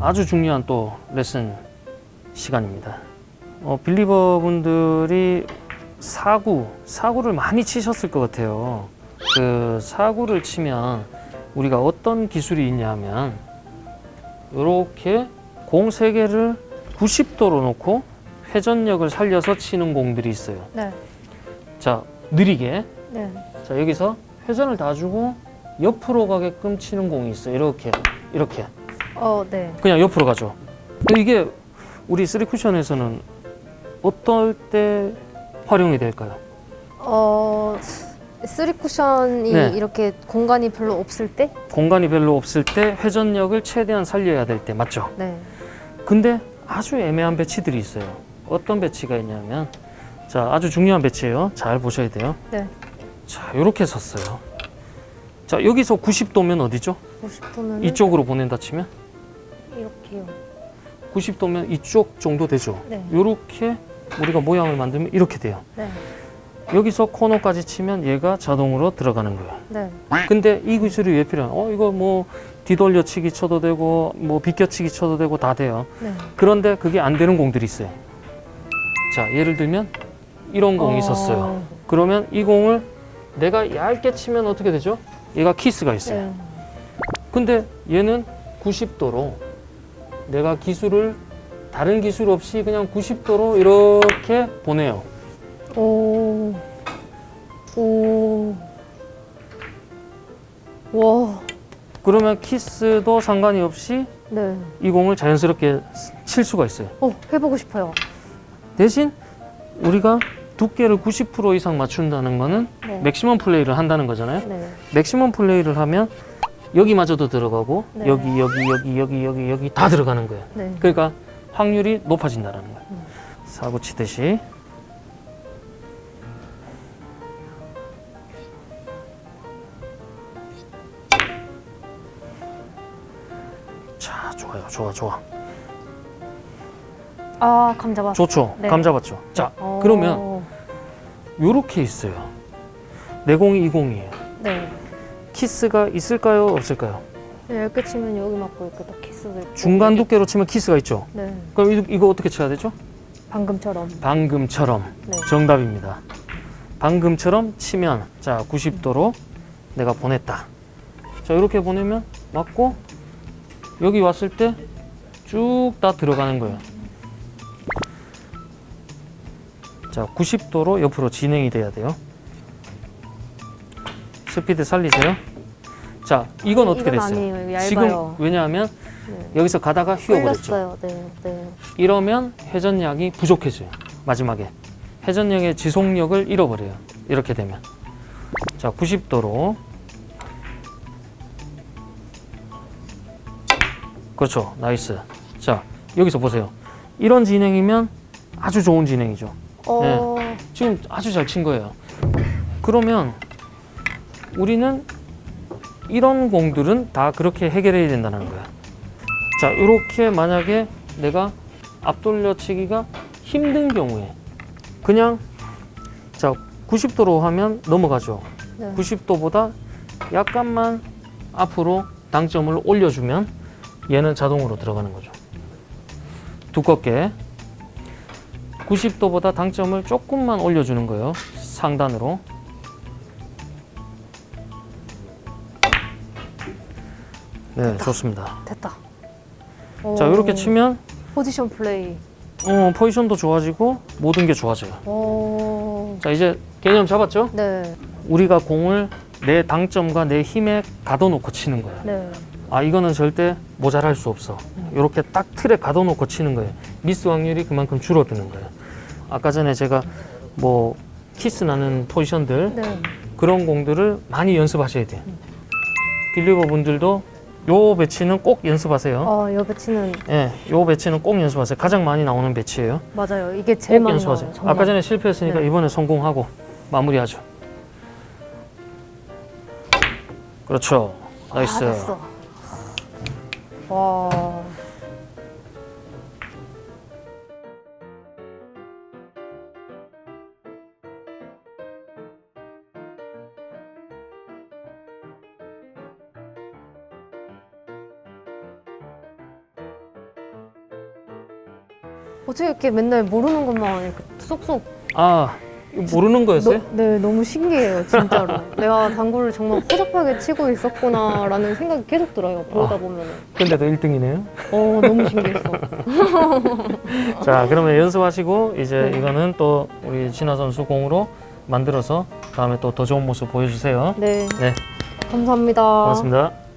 아주 중요한 또 레슨 시간입니다. 어, 빌리버 분들이 사구, 사구를 많이 치셨을 것 같아요. 그 사구를 치면 우리가 어떤 기술이 있냐 하면 이렇게 공 세 개를 90도로 놓고 회전력을 살려서 치는 공들이 있어요. 네. 자, 느리게. 네. 자, 여기서 회전을 다 주고 옆으로 가게끔 치는 공이 있어요. 이렇게. 이렇게. 어, 네. 그냥 옆으로 가죠. 근데 이게 우리 쓰리 쿠션에서는 어떨 때 활용이 될까요? 어, 쓰리 쿠션이 네. 이렇게 공간이 별로 없을 때? 공간이 별로 없을 때 회전력을 최대한 살려야 될 때 맞죠? 네. 근데 아주 애매한 배치들이 있어요. 어떤 배치가 있냐면 자 아주 중요한 배치예요. 잘 보셔야 돼요. 네. 자 이렇게 섰어요. 자 여기서 90도면 어디죠? 90도면 이쪽으로 보낸다 치면 이렇게요. 90도면 이쪽 정도 되죠. 네. 이렇게 우리가 모양을 만들면 이렇게 돼요. 네. 여기서 코너까지 치면 얘가 자동으로 들어가는 거예요. 네. 근데 이 기술이 왜 필요한? 어 이거 뭐 뒤돌려치기 쳐도 되고 뭐 비껴치기 쳐도 되고 다 돼요. 네. 그런데 그게 안 되는 공들이 있어요. 자 예를 들면 이런 공이 어, 있었어요. 그러면 이 공을 내가 얇게 치면 어떻게 되죠? 얘가 키스가 있어요. 네. 근데 얘는 90도로 내가 기술을 다른 기술 없이 그냥 90도로 이렇게 보내요. 오. 오. 와. 그러면 키스도 상관이 없이 네. 이 공을 자연스럽게 칠 수가 있어요. 어, 해보고 싶어요. 대신 우리가 두께를 90% 이상 맞춘다는 거는 네. 맥시멈 플레이를 한다는 거잖아요. 네. 맥시멈 플레이를 하면 여기마저도 들어가고 네. 여기 여기 여기 여기 여기 여기 다 들어가는 거예요. 네. 그러니까 확률이 높아진다는 거예요. 음. 사고 치듯이 자 좋아요 좋아 좋아 아, 감 잡았어. 좋죠 네. 감 잡았죠 자 어. 그러면 요렇게 있어요 내 공이 이 공이에요 네. 키스가 있을까요 없을까요 얇게 치면 여기 맞고 이렇게 딱 키스도 있고. 중간 두께로 치면 키스가 있죠 네. 그럼 이- 이거 어떻게 쳐야 되죠 방금처럼. 방금처럼 네. 정답입니다. 방금처럼 치면 자 90도로 내가 보냈다. 자 이렇게 보내면 맞고 여기 왔을 때 쭉 다 들어가는 거예요. 자 90도로 옆으로 진행이 돼야 돼요. 스피드 살리세요. 자 이건 어떻게 이건 됐어요? 아니에요. 이거 얇아요. 지금 왜냐하면 네. 여기서 가다가 휘어버렸죠. 흘렸어요. 네. 네. 이러면 회전량이 부족해져요. 마지막에 회전력의 지속력을 잃어버려요. 이렇게 되면 자 90도로 그렇죠. 나이스. 자 여기서 보세요. 이런 진행이면 아주 좋은 진행이죠. 어. 지금 아주 잘 친 거예요. 그러면 우리는 이런 공들은 다 그렇게 해결해야 된다는 거야. 자, 이렇게 만약에 내가 앞돌려치기가 힘든 경우에 그냥 자 90도로 하면 넘어가죠. 네. 90도보다 약간만 앞으로 당점을 올려주면 얘는 자동으로 들어가는 거죠. 두껍게 90도보다 당점을 조금만 올려주는 거예요. 상단으로. 네, 좋습니다. 됐다. 자, 오. 이렇게 치면 포지션 플레이. 어, 포지션도 좋아지고 모든 게 좋아져요. 오. 자, 이제 개념 잡았죠? 네. 우리가 공을 내 당점과 내 힘에 가둬놓고 치는 거예요. 네. 아 이거는 절대 모자랄 수 없어. 이렇게 딱 틀에 가둬놓고 치는 거예요. 미스 확률이 그만큼 줄어드는 거예요. 아까 전에 제가 뭐 키스 나는 포지션들 네. 그런 공들을 많이 연습하셔야 돼요. 빌리버 분들도 요 배치는 꼭 연습하세요. 어, 여 배치는 예, 요 배치는 꼭 연습하세요. 가장 많이 나오는 배치예요. 맞아요. 이게 제일 꼭 많이 연습하세요. 정말. 아까 전에 실패했으니까 네. 이번에 성공하고 마무리하죠. 그렇죠. 나이스. 아, 됐어. 와. 어떻게 이렇게 맨날 모르는 것만 이렇게 쏙쏙 아 이거 모르는 거였어요? 너- 네, 너무 신기해요, 진짜로. 내가 당구를 정말 허접하게 치고 있었구나라는 생각이 계속 들어요, 보다 아. 보면 은. 근데도 1등이네요. 어, 너무 신기했어. 자 그러면 연습하시고 이제 네. 이거는 또 우리 진아 선수 공으로 만들어서 다음에 또 더 좋은 모습 보여주세요. 네, 네 감사합니다. 고맙습니다.